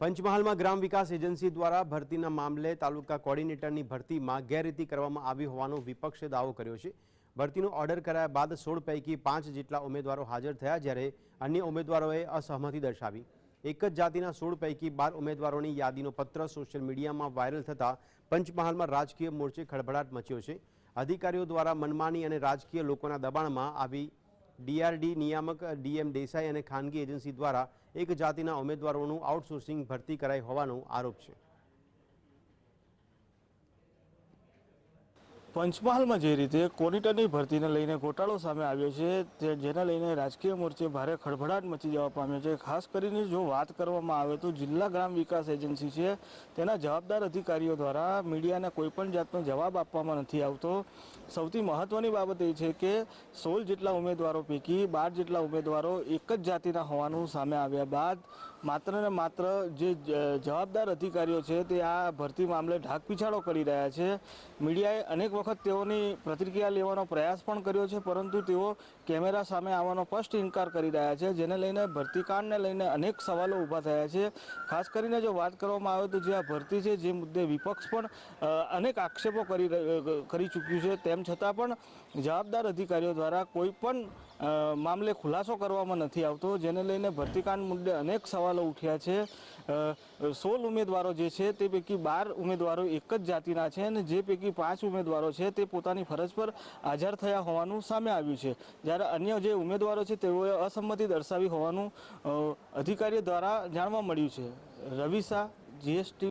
પંચમહાલમાં ગ્રામ વિકાસ agency દ્વારા ભરતીના મામલે તાલુકા કોર્ડિનેટરની ભરતીમાં ગેરરીતિ કરવામાં આવી હોવાનો વિપક્ષે દાવો કર્યો છે. ભરતીનો ઓર્ડર કરાયા બાદ સોળ પૈકી પાંચ જેટલા ઉમેદવારો હાજર થયા જ્યારે અન્ય ઉમેદવારોએ અસહમતિ દર્શાવી. એક જ જાતિના સોળ પૈકી બાર ઉમેદવારોની યાદીનો પત્ર સોશિયલ મીડિયામાં વાયરલ થતાં પંચમહાલમાં રાજકીય મોરચે ખળભળાટ મચ્યો છે. અધિકારીઓ દ્વારા મનમાની અને રાજકીય લોકોના દબાણમાં આવી ડીઆરડી નિયામક, ડીએમ દેસાઈ અને ખાનગી એજન્સી દ્વારા એક જાતિના ઉમેદવારોનું આઉટસોર્સિંગ ભરતી કરાઈ હોવાનો આરોપ છે. પંચમહાલમાં જે રીતે કોરિટરની ભરતીને લઈને ગોટાળો સામે આવ્યો છે, તે જેને લઈને રાજકીય મોરચે ભારે ખળભળાટ મચી જવા પામ્યો છે. ખાસ કરીને જો વાત કરવામાં આવે તો જિલ્લા ગ્રામ વિકાસ એજન્સી છે, તેના જવાબદાર અધિકારીઓ દ્વારા મીડિયાને કોઈપણ જાતનો જવાબ આપવામાં નથી આવતો. સૌથી મહત્ત્વની બાબત એ છે કે સોળ જેટલા ઉમેદવારો પૈકી બાર જેટલા ઉમેદવારો એક જ જાતિના હોવાનું સામે આવ્યા બાદ માત્ર ને માત્ર જે જવાબદાર અધિકારીઓ છે, તે આ ભરતી મામલે ઢાક પીછાડો કરી રહ્યા છે. મીડિયાએ અનેક વખત તેઓની પ્રતિક્રિયા લેવાનો પ્રયાસ પણ કર્યો છે, પરંતુ તેઓ કેમેરા સામે આવવાનો સ્પષ્ટ ઇનકાર કરી રહ્યા છે, જેને લઈને ભરતીકાંડને લઈને અનેક સવાલો ઊભા થયા છે. ખાસ કરીને જો વાત કરવામાં આવે તો જે આ ભરતી છે, જે મુદ્દે વિપક્ષ પણ અનેક આક્ષેપો કરી કરી ચૂક્યું છે, તેમ છતાં પણ જવાબદાર અધિકારીઓ દ્વારા કોઈ પણ મામલે ખુલાસો કરવામાં નથી આવતો, જેને લઈને ભરતીકાંડ મુદ્દે અનેક સવાલો ઉઠ્યા છે. સોળ ઉમેદવારો જે છે તે પૈકી બાર ઉમેદવારો એક જ જાતિના છે અને જે પૈકી પાંચ ઉમેદવારો છે તે પોતાની ફરજ પર હાજર થયા હોવાનું સામે આવ્યું છે. જ્યારે અન્ય જે ઉમેદવારો છે તેઓએ અસંમતિ દર્શાવી હોવાનું અધિકારીઓ દ્વારા જાણવા મળ્યું છે. રવિ શાહ જીએસટી